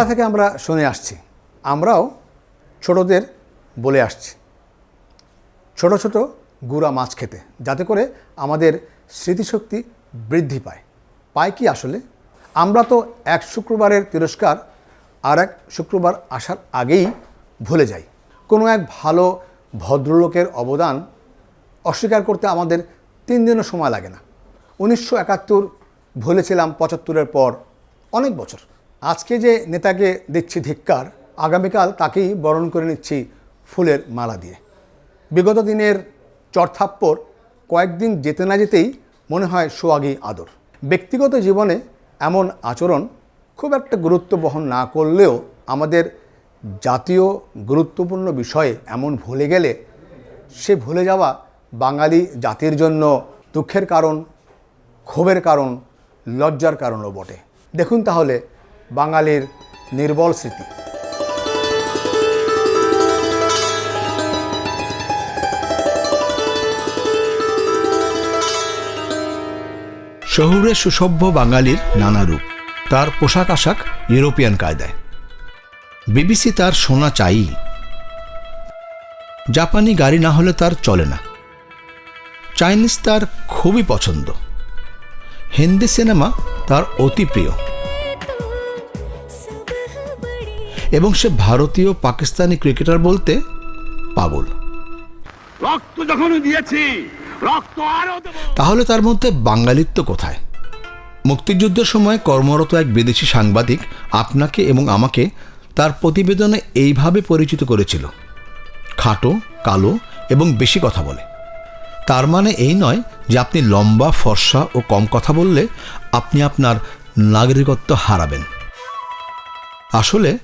ছোটবেলা থেকে আমরা শুনে আসছি। আমরাও ছোটদের বলে আসছি। ছোট ছোট গুড়া মাছ খেতে, যাতে করে আমাদের স্মৃতিশক্তি বৃদ্ধি পায়। পায় কি আসলে? আমরা তো এক শুক্রবারের তিরস্কার আর এক শুক্রবার আসার আগেই ভুলে যাই। কোনো এক ভালো ভদ্রলোকের অবদান অস্বীকার করতে আমাদের তিন দিনও সময় লাগে না। উনিশশো একাত্তর ভুলেছিলাম পঁচাত্তরের পর অনেক বছর। আজকে যে নেতাকে দিচ্ছি ধিক্কার, আগামীকাল তাকেই বরণ করে নিচ্ছি ফুলের মালা দিয়ে। বিগত দিনের চরথাপ্পর কয়েকদিন যেতে না যেতেই মনে হয় সোয়াগী আদর। ব্যক্তিগত জীবনে এমন আচরণ খুব একটা গুরুত্ব বহন না করলেও আমাদের জাতীয় গুরুত্বপূর্ণ বিষয়ে এমন ভুলে গেলে সে ভুলে যাওয়া বাঙালি জাতির জন্য দুঃখের কারণ, ক্ষোভের কারণ, লজ্জার কারণও বটে। দেখুন তাহলে বাঙালির নির্বল স্মৃতি। শহুরে সুসভ্য বাঙালির নানা রূপ। তার পোশাক আশাক ইউরোপিয়ান কায়দায়। বিবিসি তার সোনা চাই। জাপানি গাড়ি না হলে তার চলে না। চাইনিজ তার খুবই পছন্দ। হিন্দি সিনেমা তার অতি প্রিয়। এবং সে ভারতীয় পাকিস্তানি ক্রিকেটার বলতে পাগল। রক্ত যখন দিয়েছি রক্ত আরও তাহলে তার মধ্যে বাঙালিত্ব কোথায়? মুক্তিযুদ্ধের সময় কর্মরত এক বিদেশি সাংবাদিক আপনাকে এবং আমাকে তার প্রতিবেদনে এইভাবে পরিচিত করেছিল। খাটো কালো এবং বেশি কথা বলে। তার মানে এই নয় যে আপনি লম্বা ফর্সা ও কম কথা বললে আপনি আপনার নাগরিকত্ব হারাবেন। আসলে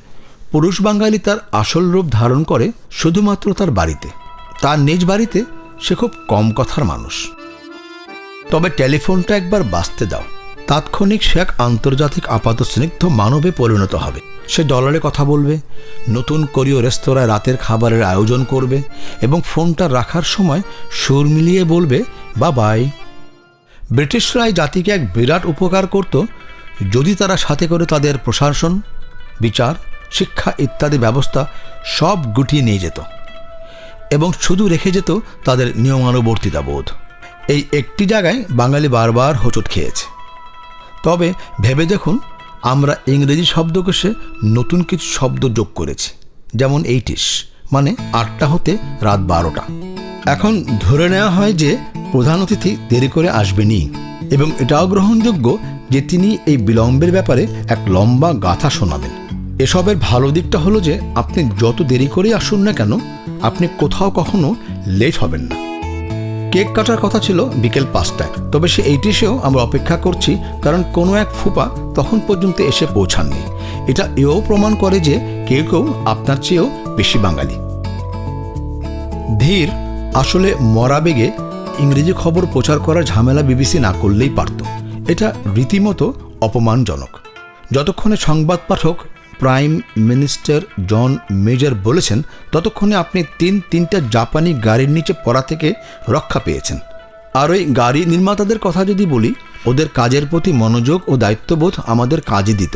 পুরুষ বাঙালি তার আসল রূপ ধারণ করে শুধুমাত্র তার বাড়িতে। তার নিজ বাড়িতে সে খুব কম কথার মানুষ। তবে টেলিফোনটা একবার বাঁচতে দাও। তাৎক্ষণিক সে এক আন্তর্জাতিক আপাত স্নিগ্ধ মানবে পরিণত হবে। সে ডলারে কথা বলবে, নতুন কোরীয় রেস্তোরাঁয় রাতের খাবারের আয়োজন করবে এবং ফোনটা রাখার সময় সুর মিলিয়ে বলবে বা বাই ব্রিটিশরা এই জাতিকে এক বিরাট উপকার করত যদি তারা সাথে করে তাদের প্রশাসন, বিচার শিক্ষা ইত্যাদি ব্যবস্থা সব গুটিয়ে নিয়ে যেত এবং শুধু রেখে যেত তাদের নিয়মানুবর্তিতা বোধ এই একটি জায়গায় বাঙালি বারবার হোঁচট খেয়েছে। তবে ভেবে দেখুন, আমরা ইংরেজি শব্দকোষে নতুন কিছু শব্দ যোগ করেছি, যেমন এইটিস মানে আটটা হতে রাত বারোটা। এখন ধরে নেওয়া হয় যে প্রধান অতিথি দেরি করে আসবেনি এবং এটাও গ্রহণযোগ্য যে তিনি এই বিলম্বের ব্যাপারে এক লম্বা গাথা শোনাবেন। এসবের ভালো দিকটা হলো যে, আপনি যত দেরি করেই আসুন না কেন, আপনি কোথাও কখনো লেট হবেন না। কেক কাটার কথা ছিল বিকেল পাঁচটায়, তবে সে এইটিসেও আমরা অপেক্ষা করছি, কারণ কোনো এক ফুপা তখন পর্যন্ত এসে পৌঁছাননি। এটা এও প্রমাণ করে যে, কেউ কেউ আপনার চেয়েও বেশি বাঙালি। ধীর, আসলে মরা বেগে ইংরেজি খবর প্রচার করার ঝামেলা বিবিসি না করলেই পারত। এটা রীতিমতো অপমানজনক। যতক্ষণে সংবাদ পাঠক প্রাইম মিনিস্টার জন মেজর বলেছেন, ততক্ষণে আপনি তিন তিনটা জাপানি গাড়ির নিচে পড়া থেকে রক্ষা পেয়েছেন। আর ওই গাড়ি নির্মাতাদের কথা যদি বলি, ওদের কাজের প্রতি মনোযোগ ও দায়িত্ববোধ আমাদের কাজে দিত।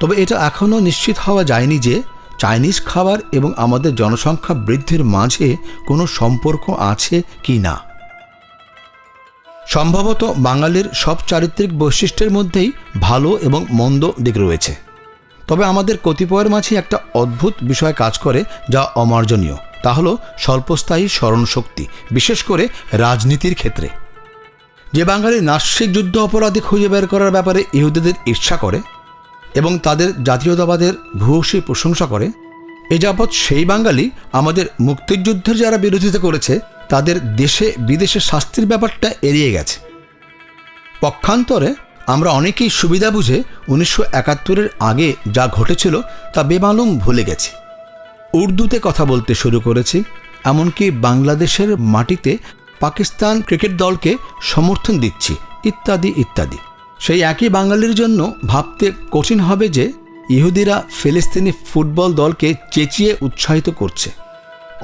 তবে এটা এখনও নিশ্চিত হওয়া যায়নি যে চাইনিজ খাবার এবং আমাদের জনসংখ্যা বৃদ্ধির মাঝে কোনো সম্পর্ক আছে কি না। সম্ভবত বাঙালির সব চারিত্রিক বৈশিষ্ট্যের মধ্যেই ভালো এবং মন্দ দিক রয়েছে। তবে আমাদের কতিপয়ের মাঝে একটা অদ্ভুত বিষয় কাজ করে যা অমার্জনীয়, তা হল স্বল্পস্থায়ী স্মরণশক্তি, বিশেষ করে রাজনীতির ক্ষেত্রে। যে বাঙালি নাস্যিক যুদ্ধ অপরাধী খুঁজে বের করার ব্যাপারে ইহুদিদের ঈর্ষা করে এবং তাদের জাতীয়তাবাদের ভূয়সী প্রশংসা করে, এ যাবৎ সেই বাঙালি আমাদের মুক্তিযুদ্ধের যারা বিরোধিতা করেছে, তাদের দেশে বিদেশে শাস্তির ব্যাপারটা এড়িয়ে গেছে। পক্ষান্তরে আমরা অনেকেই সুবিধা বুঝে উনিশশো একাত্তরের আগে যা ঘটেছিল তা বেমালুম ভুলে গেছি। উর্দুতে কথা বলতে শুরু করেছি, এমনকি বাংলাদেশের মাটিতে পাকিস্তান ক্রিকেট দলকে সমর্থন দিচ্ছি, ইত্যাদি ইত্যাদি। সেই একই বাঙালির জন্য ভাবতে কঠিন হবে যে ইহুদিরা ফিলিস্তিনি ফুটবল দলকে চেঁচিয়ে উৎসাহিত করছে,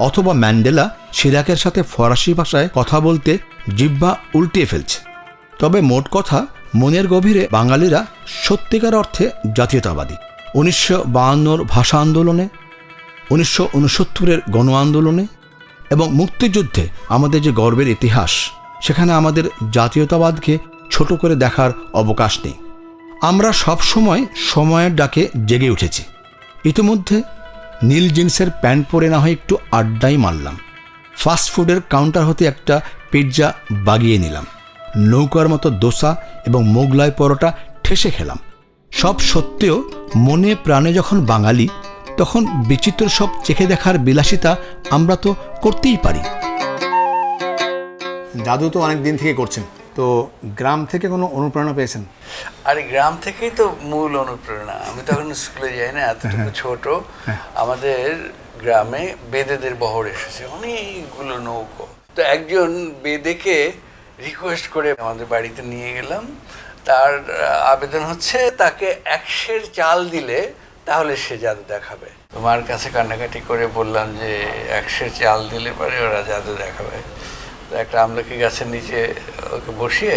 অথবা ম্যান্ডেলা সিরাকের সাথে ফরাসি ভাষায় কথা বলতে জিহ্বা উল্টিয়ে ফেলছে। তবে মোট কথা মনের গভীরে বাঙালিরা সত্যিকার অর্থে জাতীয়তাবাদী। উনিশশো বাহান্নর ভাষা আন্দোলনে, উনিশশো উনসত্তরের গণ আন্দোলনে এবং মুক্তিযুদ্ধে আমাদের যে গর্বের ইতিহাস, সেখানে আমাদের জাতীয়তাবাদকে ছোট করে দেখার অবকাশ নেই। আমরা সব সময় সময়ের ডাকে জেগে উঠেছি। ইতিমধ্যে নীল জিন্সের প্যান্ট পরে না হয় একটু আড্ডাই মারলাম। ফাস্টফুডের কাউন্টার হতে একটা পিৎজা বাগিয়ে নিলাম। নৌকার মতো দোসা এবং মোগলাই পরোটা ঠেসে খেলাম। সব সত্ত্বেও মনে প্রাণে যখন বাঙালি তখন বিচিত্র সব চেখে দেখার বিলাসিতা আমরা তো করতেই পারি। দাদু তো অনেক দিন থেকে করছেন তো গ্রাম থেকে কোনো অনুপ্রেরণা পেয়েছেন? আরে গ্রাম থেকেই তো মূল অনুপ্রেরণা। আমি তখন স্কুলে যাই না এতটুকু ছোট। আমাদের গ্রামে বেদেদের বহর এসেছে অনেকগুলো নৌকো। তো একজন বেদেকে রিকোয়েস্ট করে আমাদের বাড়িতে নিয়ে গেলাম। তার আবেদন হচ্ছে তাকে একশের চাল দিলে তাহলে সে জাদু দেখাবে। তো মার কাছে কান্নাকাটি করে বললাম যে, একশের চাল দিলে পরে ওরা জাদু দেখাবে। একটা আমলকি গাছের নিচে ওকে বসিয়ে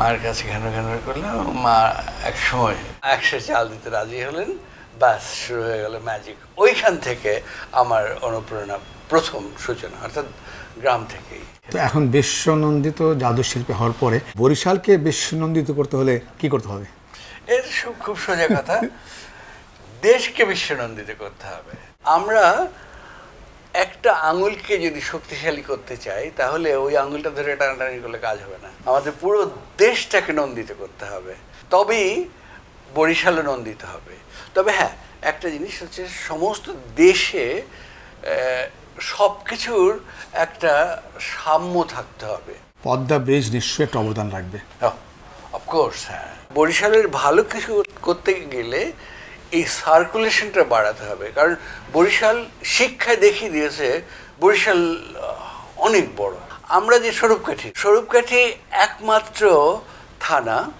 মার কাছে ঘন ঘন করলাম মা, এক সময় একশো চাল দিতে রাজি হলেন। ব্যাস, শুরু হয়ে গেল ম্যাজিক ওইখান থেকে আমার অনুপ্রেরণা প্রথম সূচনা অর্থাৎ গ্রাম থেকেই। তো এখন বিশ্বনন্দিত জাদু শিল্পী হওয়ার পরে বরিশালকে বিশ্বনন্দিত করতে হলে কি করতে হবে? এর খুব সোজা কথা দেশকে বিশ্বনন্দিত করতে হবে। আমরা একটা আঙুলকে যদি শক্তিশালী করতে চাই তাহলে ওই আঙুলটা ধরে টানাটানি করলে কাজ হবে না। আমাদের পুরো দেশটাকে নন্দিত করতে হবে। তবেই বরিশালে নন্দিত হবে। তবে হ্যাঁ একটা জিনিস হচ্ছে সমস্ত দেশে সব কিছুর একটা সাম্য থাকতে হবে। পদ্মা ব্রিজ নিশ্চয়ই একটা অবদান রাখবে। অফকোর্স হ্যাঁ। বরিশালের ভালো কিছু করতে গেলে এই সার্কুলেশনটা বাড়াতে হবে। কারণ বরিশাল শিক্ষায় দেখিয়ে দিয়েছে বরিশাল অনেক বড়। আমরা যে স্বরূপকাঠি স্বরূপকাঠি একমাত্র থানা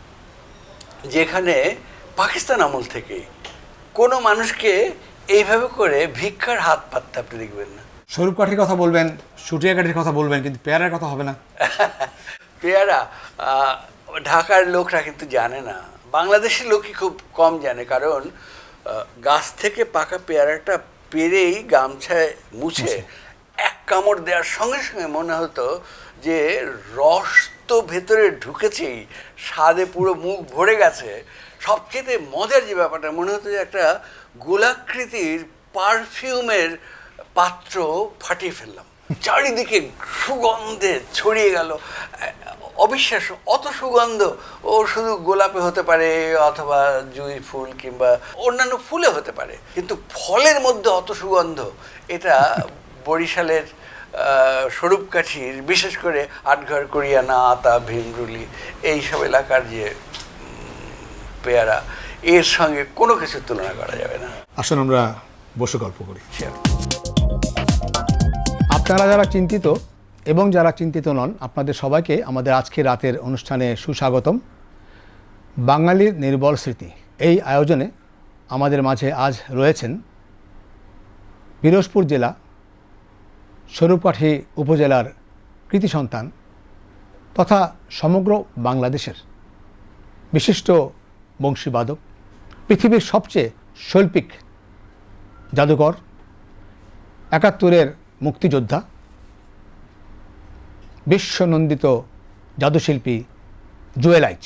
যেখানে পাকিস্তান আমল থেকে কোনো মানুষকে এইভাবে করে ভিক্ষার হাত পাততে আপনি দেখবেন না। স্বরূপকাঠির কথা বলবেন সুটিয়াকাঠির কথা বলবেন কিন্তু পেয়ারার কথা হবে না। পেয়ারা ঢাকার লোকরা কিন্তু জানে না। বাংলাদেশের লোকই খুব কম জানে কারণ গাছ থেকে পাকা পেয়ারাটা পেরেই গামছায় মুছে। এক কামড় দেওয়ার সঙ্গে সঙ্গে মনে হতো যে রস তো ভেতরে ঢুকেছেই স্বাদে পুরো মুখ ভরে গেছে। সবচেয়ে মজার যে ব্যাপারটা মনে হতো যে একটা গোলাকৃতির পারফিউমের পাত্র ফাটিয়ে ফেললাম। চারিদিকে সুগন্ধে ছড়িয়ে গেল। অবিশ্বাস্য, অত সুগন্ধ, ও শুধু গোলাপে হতে পারে অথবা জুঁই ফুল কিংবা অন্যান্য ফুলে হতে পারে। কিন্তু ফলের মধ্যে অত সুগন্ধ, এটা বরিশালের স্বরূপকাঠির, বিশেষ করে আটঘর, করিয়ানা, আতা, ভীমরুলি, এইসব এলাকার যে পেয়ারা, এর সঙ্গে কোনো কিছুর তুলনা করা যাবে না। আসুন আমরা বসে গল্প করি আপনারা যারা চিন্তিত এবং যারা চিন্তিত নন, আপনাদের সবাইকে আমাদের আজকে রাতের অনুষ্ঠানে সুস্বাগতম। বাঙালির নির্বল স্মৃতি এই আয়োজনে আমাদের মাঝে আজ রয়েছেন পিরোজপুর জেলা স্বরূপকাঠি উপজেলার কৃতি সন্তান তথা সমগ্র বাংলাদেশের বিশিষ্ট বংশীবাদক, পৃথিবীর সবচেয়ে শৈল্পিক জাদুকর একাত্তরের মুক্তিযোদ্ধা বিশ্বনন্দিত জাদুশিল্পী জুয়েলাইচ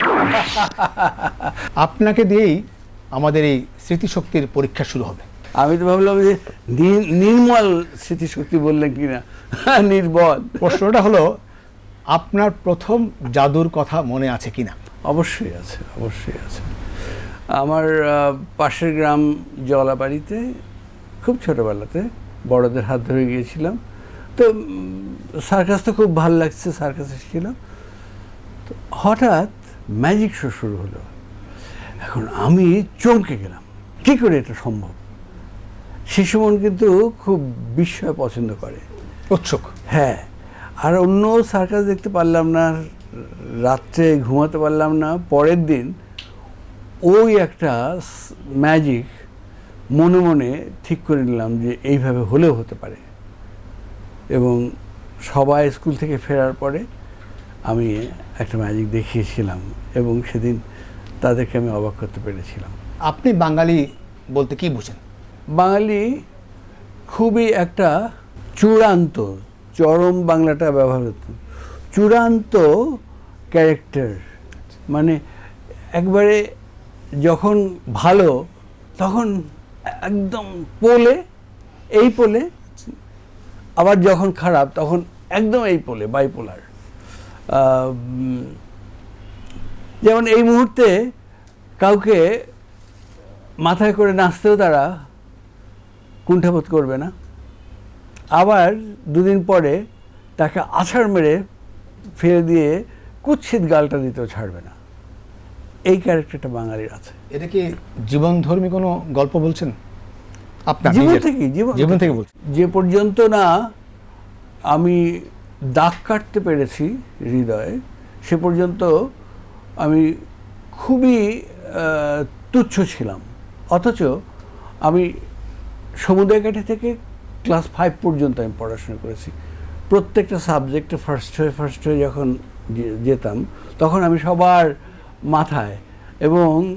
আপনাকে দিয়েই আমাদের এই স্মৃতিশক্তির পরীক্ষা শুরু হবে। আমি তো ভাবলাম যে নির্মল স্মৃতিশক্তি বললেন কি না নির্বল। প্রশ্নটা হলো আপনার প্রথম জাদুর কথা মনে আছে কিনা? অবশ্যই আছে অবশ্যই আছে। আমার পাশের গ্রাম জলাবাড়িতে খুব ছোটোবেলাতে বড়দের হাত ধরে গিয়েছিলাম। তো সার্কাস তো খুব ভালো লাগছে সার্কাস এসেছিলাম। তো হঠাৎ ম্যাজিক শো শুরু হলো। এখন আমি চমকে গেলাম। কী করে এটা সম্ভব? শিশু মন কিন্তু খুব বিস্ময় পছন্দ করে। উৎসুক। হ্যাঁ আর অন্য সার্কাস দেখতে পারলাম না রাত্রে ঘুমাতে পারলাম না পরের দিন ওই একটা ম্যাজিক মনে মনে ঠিক করে নিলাম যে এইভাবে হলেও হতে পারে। এবং সবাই স্কুল থেকে ফেরার পরে আমি একটা ম্যাজিক দেখিয়েছিলাম এবং সেদিন তাদেরকে আমি অবাক করতে পেরেছিলাম। আপনি বাঙালি বলতে কি বুঝেন? বাঙালি খুবই একটা চূড়ান্ত চরম বাংলাটা ব্যবহার হতো চূড়ান্ত ক্যারেক্টার মানে একবারে যখন ভালো, তখন একদম পোলে, এই পোলে, আবার যখন খারাপ, তখন একদম এই পোলে বাইপোলার যেমন এই মুহূর্তে কাউকে মাথায় করে নাচতেও তারা কুণ্ঠাবোধ করবে না। আবার দুদিন পরে তাকে আছাড় মেরে ফেলে দিয়ে কুৎসিত গালটা দিতেও ছাড়বে না। এই ক্যারেক্টারটা বাঙালির আছে। এটা কি জীবনধর্মী কোনো গল্প বলছেন? আপনার জীবন থেকে জীবন থেকে। যে পর্যন্ত না আমি দাগ কাটতে পেরেছি হৃদয়ে সে পর্যন্ত আমি খুবই তুচ্ছ ছিলাম। অথচ আমি সমুদ্রঘাটি থেকে ক্লাস ফাইভ পর্যন্ত আমি পড়াশোনা করেছি। প্রত্যেকটা সাবজেক্টে ফার্স্ট হয়ে ফার্স্ট হয়ে যখন যেতাম তখন আমি সবার মাথায় এবং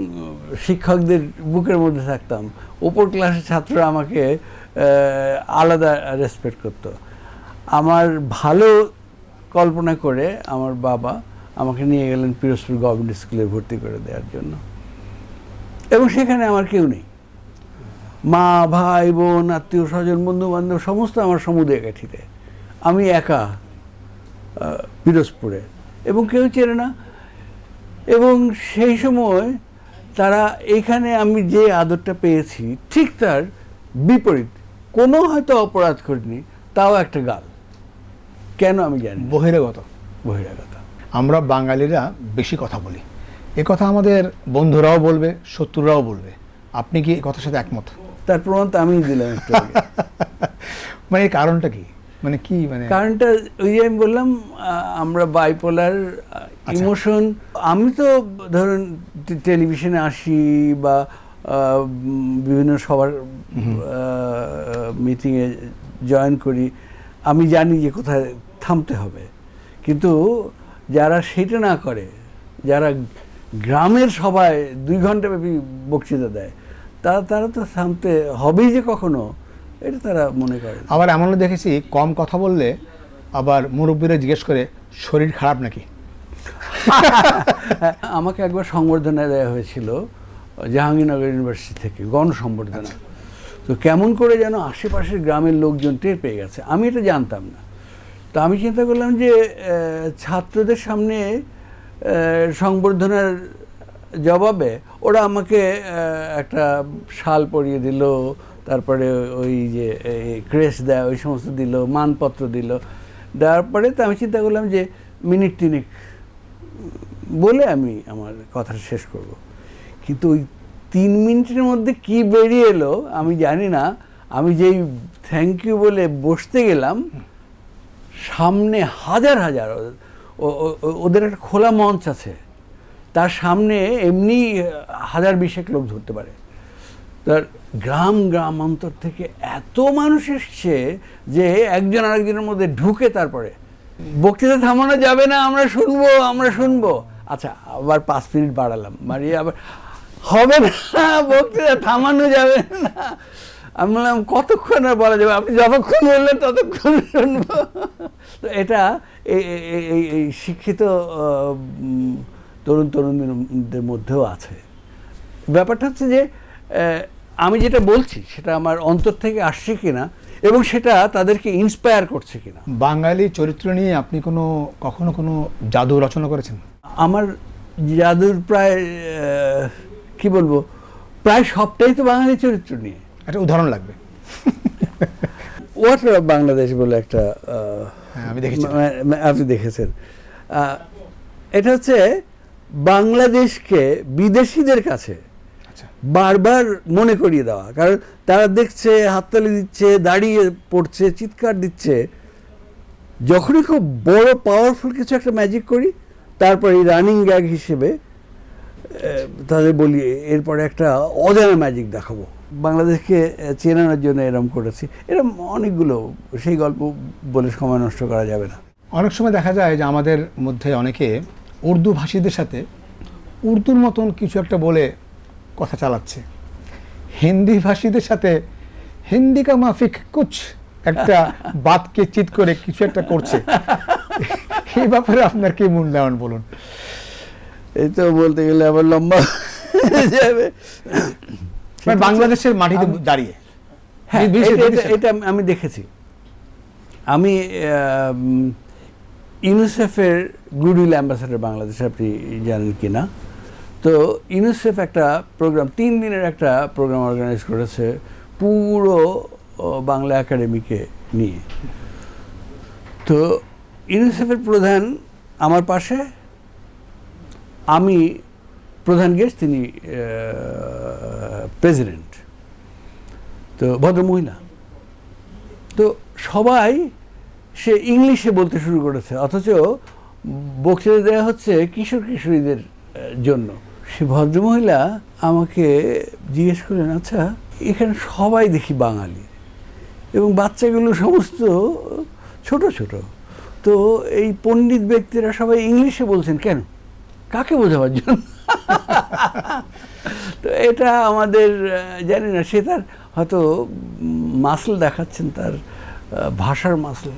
শিক্ষকদের বুকের মধ্যে থাকতাম। উপর ক্লাসের ছাত্ররা আমাকে আলাদা রেসপেক্ট করতো। আমার ভালো কল্পনা করে আমার বাবা আমাকে নিয়ে গেলেন পিরোজপুর গভর্নমেন্ট স্কুলে ভর্তি করে দেওয়ার জন্য। এবং সেখানে আমার কেউ নেই। মা, ভাই, বোন, আত্মীয়, স্বজন বন্ধু বান্ধব সমস্ত আমার সমুদ্রে কাঠিতে। আমি একা পিরোজপুরে। এবং কেউ চেনে না এবং সেই সময় তারা এখানে আমি যে আদরটা পেয়েছি ঠিক তার বিপরীত। কোনো হয়তো অপরাধ করিনি তাও একটা গাল। কেন আমি জানি বহিরাগত। বহিরাগত। আমরা বাঙালিরা বেশি কথা বলি। এ কথা আমাদের বন্ধুরাও বলবে শত্রুরাও বলবে। আপনি কি এ কথার সাথে একমত? তার প্রমাণ তো আমি দিলাম মানে কারণটা কি? মানে কি মানে? কারণটা ওই যে আমি বললাম আমরা বাইপোলার ইমোশন আমি তো ধরুন টেলিভিশনে আসি বা বিভিন্ন সবার মিটিংয়ে জয়েন করি আমি জানি যে কোথায় থামতে হবে। কিন্তু যারা সেটা না করে যারা গ্রামের সবাই দুই ঘণ্টা ব্যাপী বক্তৃতা দেয় তারা তারা তো থামতে হবেই যে কখনো। এটা তারা মনে করে। আবার এমনও দেখেছি কম কথা বললে আবার মুরব্বীরা জিজ্ঞেস করে শরীর খারাপ নাকি? আমাকে একবার সংবর্ধনা দেওয়া হয়েছিল জাহাঙ্গীরনগর ইউনিভার্সিটি থেকে গণ সম্বর্ধনা তো কেমন করে যেন আশেপাশের গ্রামের লোকজন টের পেয়ে গেছে আমি এটা জানতাম না। তো আমি চিন্তা করলাম যে ছাত্রদের সামনে সংবর্ধনার জবাবে ওরা আমাকে একটা শাল পরিয়ে দিল তারপরে ওই যে ক্রেস দেয়, ওই সমস্ত দিল, মানপত্র দিল। দেওয়ার পরে তো আমি চিন্তা করলাম যে, মিনিট তিনেক বলে আমি আমার কথাটা শেষ করব। কিন্তু ওই তিন মিনিটের মধ্যে কি বেরিয়ে এলো, আমি জানি না। আমি যেই থ্যাংক ইউ বলে বসতে গেলাম, সামনে হাজার হাজার ওদের একটা খোলা মঞ্চ আছে। তার সামনে এমনি হাজার বিশেক লোক ধরতে পারে। তার গ্রাম গ্রাম অন্তর থেকে এত মানুষ এসছে যে একজন আরেকজনের মধ্যে ঢুকে তারপরে। বক্তৃতা থামানো যাবে না, আমরা শুনব আমরা শুনব। আচ্ছা আবার পাঁচ মিনিট বাড়ালাম, বাড়িয়ে আবার হবে না, বক্তৃতা থামানো যাবে না। আমি বললাম, কতক্ষণ আর বলা যাবে? আপনি যতক্ষণ বললেন, ততক্ষণ শুনব। তো এটা এই- শিক্ষিত তরুণ তরুণীদের মধ্যেও আছে। ব্যাপারটা হচ্ছে যে আমি যেটা বলছি সেটা আমার অন্তর থেকে আসছে কিনা এবং সেটা তাদেরকে ইন্সপায়ার করছে কিনা। বাঙালি চরিত্র নিয়ে আপনি কোনো কখনো কোনো জাদু রচনা করেছেন? আমার জাদুর প্রায় কি বলব প্রায় সবটাই তো বাঙালি চরিত্র নিয়ে। একটা উদাহরণ লাগবে। ওয়াটার অফ বাংলাদেশ বলে একটা হ্যাঁ, আমি দেখেছি। আপনি দেখেছেন। এটা হচ্ছে বাংলাদেশকে বিদেশিদের কাছে বারবার মনে করিয়ে দেওয়া। কারণ তারা দেখছে, হাততালি দিচ্ছে, দাঁড়িয়ে পড়ছে, চিৎকার দিচ্ছে। যখনই খুব বড় পাওয়ারফুল কিছু একটা ম্যাজিক করি, তারপরে রানিং গ্যাগ হিসেবে তাদের বলি, এরপরে একটা অজানা ম্যাজিক দেখাবো। বাংলাদেশকে চেনানোর জন্য এরম করেছি। এরম অনেকগুলো, সেই গল্প বলে সময় নষ্ট করা যাবে না। অনেক সময় দেখা যায় যে আমাদের মধ্যে অনেকে উর্দু ভাষীদের সাথে উর্দুর মতন কিছু একটা বলে কথা চালাচ্ছে। হিন্দি ভাষীদের সাথে হিন্দি কা মাফিক কুছ একটা বাতকে চিত করে কিছু একটা করছে। এই ব্যাপারে আপনার কি মূল্যায়ন বলুন? এই তো বলতে গেলে আবার লম্বা যাবে। মানে বাংলাদেশের মাটিতে দাঁড়িয়ে। হ্যাঁ এটা- আমি- দেখেছি। আমি আম, ইউনিসেফের গুডউইল অ্যাম্বাসাডার বাংলাদেশে আপনি জানেন কি না তো ইউনিসেফ একটা প্রোগ্রাম তিন দিনের একটা প্রোগ্রাম অর্গানাইজ করেছে পুরো বাংলা একাডেমিকে নিয়ে। তো ইউনিসেফের প্রধান আমার পাশে, আমি প্রধান গেস্ট তিনি প্রেসিডেন্ট তো ভদ্রমহিলা। তো সবাই সে ইংলিশে বলতে শুরু করেছে, অথচ বক্তৃতা দেওয়া হচ্ছে কিশোর কিশোরীদের জন্য। সে ভদ্রমহিলা আমাকে জিজ্ঞেস করলেন আচ্ছা এখানে সবাই দেখি বাঙালি এবং বাচ্চাগুলো সমস্ত ছোট ছোট। তো এই পণ্ডিত ব্যক্তিরা সবাই ইংলিশে বলছেন, কেন? কাকে বোঝাবার জন্য? তো এটা আমাদের, জানি না, সে তার হয়তো মাসল দেখাচ্ছেন, তার ভাষার মাসল।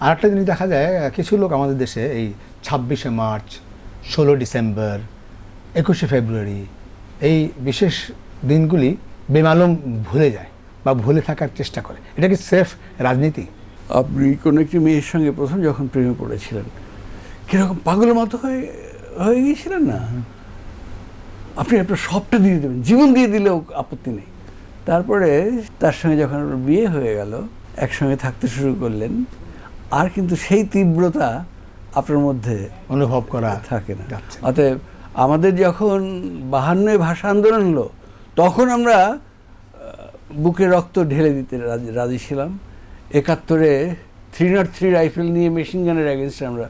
আর একটা জিনিস দেখা যায়, কিছু লোক আমাদের দেশে এই ছাব্বিশে মার্চ, ষোলো ডিসেম্বর একুশে ফেব্রুয়ারি। এই বিশেষ দিনগুলি বেমালুম ভুলে যায় বা ভুলে থাকার চেষ্টা করে। এটা কি সেফ রাজনীতি? আপনি কোনো একটি মেয়ের সঙ্গে প্রথম যখন প্রেমে পড়েছিলেন কীরকম পাগলের মতো হয়ে হয়ে গিয়েছিলেন না? আপনি আপনার সবটা দিয়ে দেবেন জীবন দিয়ে দিলেও আপত্তি নেই। তারপরে তার সঙ্গে যখন আপনার বিয়ে হয়ে গেল একসঙ্গে থাকতে শুরু করলেন আর কিন্তু সেই তীব্রতা আপনার মধ্যে অনুভব করা থাকে না। অতএব আমাদের যখন বাহান্নয় ভাষা আন্দোলন হলো, তখন আমরা বুকে রক্ত ঢেলে দিতে রাজি- রাজি ছিলাম। একাত্তরে থ্রি নট থ্রি রাইফেল নিয়ে মেশিন গানের অ্যাগেনস্টে আমরা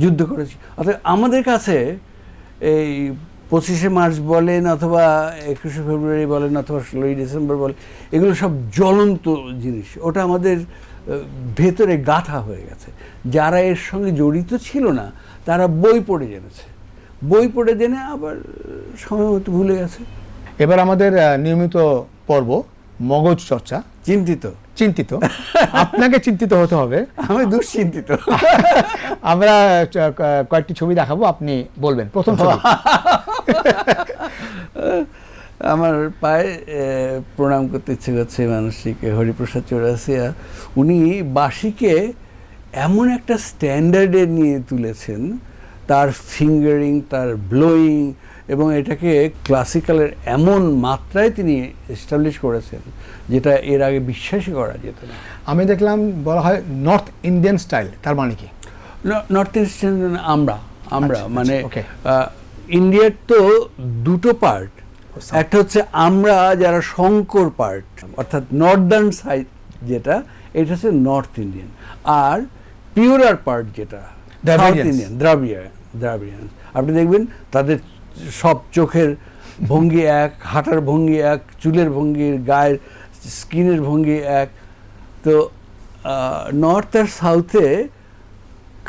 যুদ্ধ করেছি। অর্থাৎ আমাদের কাছে এই পঁচিশে মার্চ বলেন অথবা একুশে ফেব্রুয়ারি বলেন অথবা ষোলোই ডিসেম্বর বলেন, এগুলো সব জ্বলন্ত জিনিস। ওটা আমাদের ভেতরে গাথা হয়ে গেছে। যারা এর সঙ্গে জড়িত ছিল না, তারা বই পড়ে জেনেছে। বই পড়ে জেনে আবার সময় মতো ভুলে গেছে। এবার আমাদের নিয়মিত পর্ব মগজ চর্চা। চিন্তিত। চিন্তিত। আপনাকে চিন্তিত হতে হবে। আমি দুশ্চিন্তিত। আমরা কয়েকটি ছবি দেখাবো আপনি বলবেন। প্রথম ছবি। আমার পায়ে প্রণাম করতে ইচ্ছে করছে মানুষটিকে হরিপ্রসাদ চৌরাসিয়া। উনি বাঁশিকে এমন একটা স্ট্যান্ডার্ডে নিয়ে তুলেছেন তার ফিঙ্গারিং তার ব্লোয়িং এবং এটাকে ক্লাসিক্যালের এমন মাত্রায় তিনি এস্টাবলিশ করেছেন যেটা এর আগে বিশ্বাসই করা যেত না। আমি দেখলাম বলা হয় নর্থ ইন্ডিয়ান স্টাইল তার মানে কি? নর্থ ইস্টার্ন আমরা আমরা আচ্ছা, মানে. ইন্ডিয়ার তো দুটো পার্ট একটা হচ্ছে আমরা যারা শঙ্কর পার্ট অর্থাৎ নর্দার্ন সাইড যেটা এটা হচ্ছে নর্থ ইন্ডিয়ান আর পিওরার পার্ট যেটা সাউথ. ইন্ডিয়ান দ্রাবিয়া দ্রাবিয়ান আপনি দেখবেন তাদের সব চোখের ভঙ্গি এক হাঁটার ভঙ্গি এক চুলের ভঙ্গি গায়ের স্কিনের ভঙ্গি এক। তো নর্থ আর সাউথে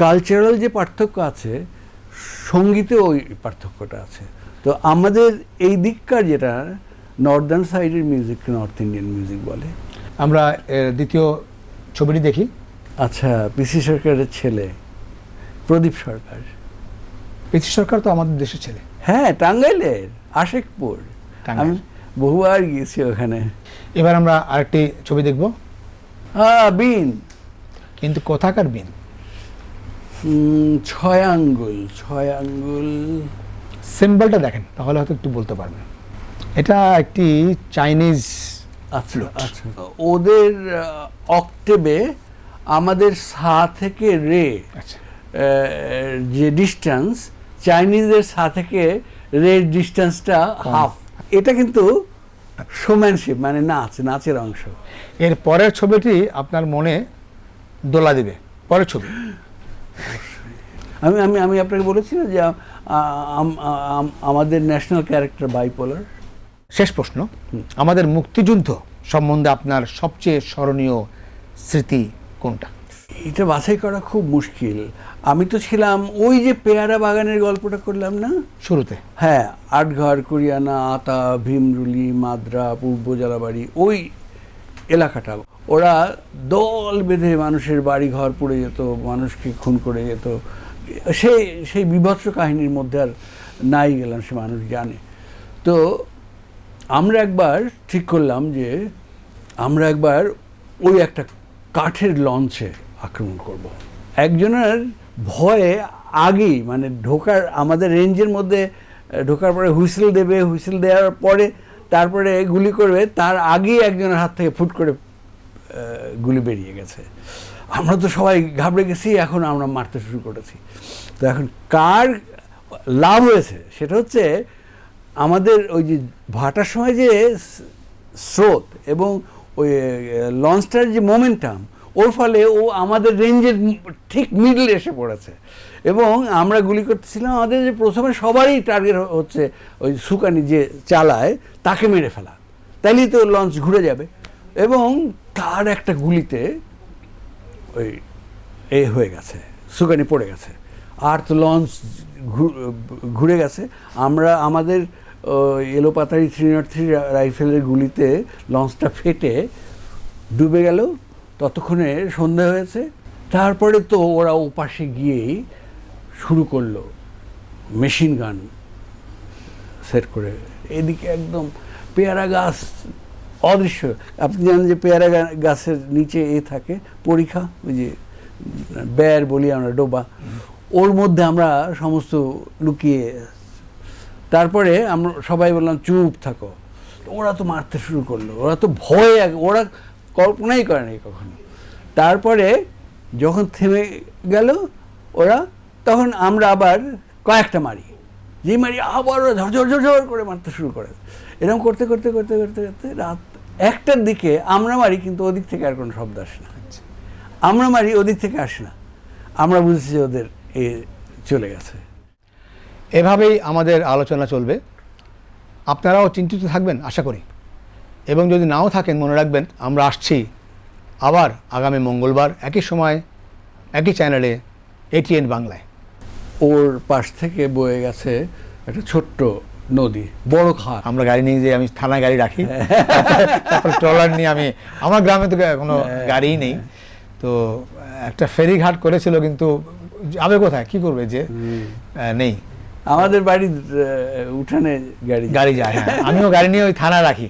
কালচারাল যে পার্থক্য আছে সঙ্গীতে ওই পার্থক্যটা আছে। তো আমাদের এই দিককার যেটা নর্দার্ন সাইডের মিউজিক নর্থ ইন্ডিয়ান মিউজিক বলে। আমরা দ্বিতীয় ছবিটি দেখি। আচ্ছা পিসি সরকারের ছেলে প্রদীপ সরকার। পিসি সরকার তো আমাদের দেশের ছেলে। হ্যাঁ টাঙ্গাইলের আশেকপুর। আমি বহুবার গিয়েছি ওখানে। এবার আমরা আরেকটি ছবি দেখব। হ্যাঁ বিন। কিন্তু কোথাকার বিন? ছয় আঙ্গুল ছয় আঙ্গুল সিম্বলটা দেখেন তাহলে হয়তো একটু বলতে পারবেন। এটা একটি চাইনিজ আচ্ছা আচ্ছা। ওদের অক্টেবে আমাদের সা থেকে রে আচ্ছা। যে ডিস্টেন্স চাইনিজের সা থেকে রে ডিস্টেন্সটা হাফ। এটা কিন্তু শোম্যানশিপ মানে নাচ নাচের অংশ। এর পরের ছবিটি আপনার মনে দোলা দিবে পরের ছবি। আমি আমি আমি আপনাকে বলেছি না যে আমাদের ন্যাশনাল ক্যারেক্টার বাইপোলার শেষ প্রশ্ন। আমাদের মুক্তিযুদ্ধ সম্বন্ধে আপনার সবচেয়ে স্মরণীয় স্মৃতি কোনটা? এটা বাছাই করা খুব মুশকিল। আমি তো ছিলাম ওই যে পেয়ারা বাগানের গল্পটা করলাম না? শুরুতে। হ্যাঁ আটঘর কুরিয়ানা আতা ভীমরুলি মাদ্রা পূর্ব জলাবাড়ি ওই এলাকাটা। ওরা দল বেঁধে মানুষের বাড়ি ঘর পড়ে যেত মানুষকে খুন করে যেত। সেই সেই বিভৎস কাহিনীর মধ্যে আর নাই গেলাম সে মানুষ জানে। তো আমরা একবার ঠিক করলাম যে আমরা একবার ওই একটা কাঠের লঞ্চে আক্রমণ করব। একজনের ভয়ে আগেই মানে ঢোকার, আমাদের রেঞ্জের মধ্যে ঢোকার পরে হুইসেল দেবে, হুইসেল দেওয়ার পরে তারপরে গুলি করবে, তার আগেই একজনের হাত থেকে ফুট করে গুলি বেরিয়ে গেছে। আমরা তো সবাই ঘাবড়ে গেছি, এখন আমরা মারতে শুরু করেছি। তো এখন কার লাভ হয়েছে? সেটা হচ্ছে আমাদের ওই যে ভাটার সময় যে স্রোত এবং ওই লঞ্চটার যে মোমেন্টাম ওর ফলে ও আমাদের রেঞ্জের ঠিক মিডলে এসে পড়েছে। এবং আমরা গুলি করতেছিলাম আমাদের যে প্রথমে সবারই টার্গেট হচ্ছে ওই সুকানি যে চালায়, তাকে মেরে ফেলা। তাইলেই তো লঞ্চ ঘুরে যাবে। এবং তার একটা গুলিতে ওই এ হয়ে গেছে, সুকানি পড়ে গেছে। আর তো লঞ্চ ঘুরে গেছে। আমরা আমাদের ওই এলোপাতারি থ্রি নট থ্রি রাইফেলের গুলিতে লঞ্চটা ফেটে ডুবে গেল। ততক্ষণে সন্ধ্যা হয়েছে। তারপরে তো ওরা ওপাশে গিয়েই শুরু করল মেশিন গান সেট করে। এদিকে একদম পেয়ারা গাছ অদৃশ্য। আপনি জানেন যে পেয়ারা গাছের নিচে এ থাকে পরীক্ষা ওই যে বের বলি আমরা, ডোবা। ওর মধ্যে আমরা সমস্ত লুকিয়ে তারপরে আমরা সবাই বললাম, চুপ থাকো। ওরা তো মারতে শুরু করল। ওরা তো ভয়ে ওরা কল্পনাই করে নাই কখনো। তারপরে যখন থেমে গেল ওরা, তখন আমরা আবার কয়েকটা মারি। যে মারি আবার ওরা ঝর ঝর ঝর ঝর করে মারতে শুরু করে। এরকম করতে করতে করতে করতে করতে রাত একটার দিকে আমরা মারি কিন্তু ওদিক থেকে আর কোনো শব্দ আসে না। আমরা মারি ওদিক থেকে আসে না। আমরা বুঝেছি যে ওদের এ চলে গেছে। এভাবেই আমাদের আলোচনা চলবে। আপনারাও চিন্তিত থাকবেন, আশা করি। এবং যদি নাও থাকেন মনে রাখবেন আমরা আসছি। আবার আগামী মঙ্গলবার একই সময় একই চ্যানেলে এটিএন বাংলায়। ওর পাশ থেকে বয়ে গেছে একটা ছোট্ট নদী বড় খাল আমরা গাড়ি নিয়ে যে আমি থানায় গাড়ি রাখি। তারপর ট্রলার নিয়ে আমি আমার গ্রামে তো কোনো গাড়িই নেই। তো একটা ফেরিঘাট করেছিল কিন্তু যাবে কোথায়? কি করবে যে নেই। আমাদের বাড়ির উঠানে গাড়ি গাড়ি যায় হ্যাঁ। আমিও গাড়ি নিয়ে ওই থানা রাখি।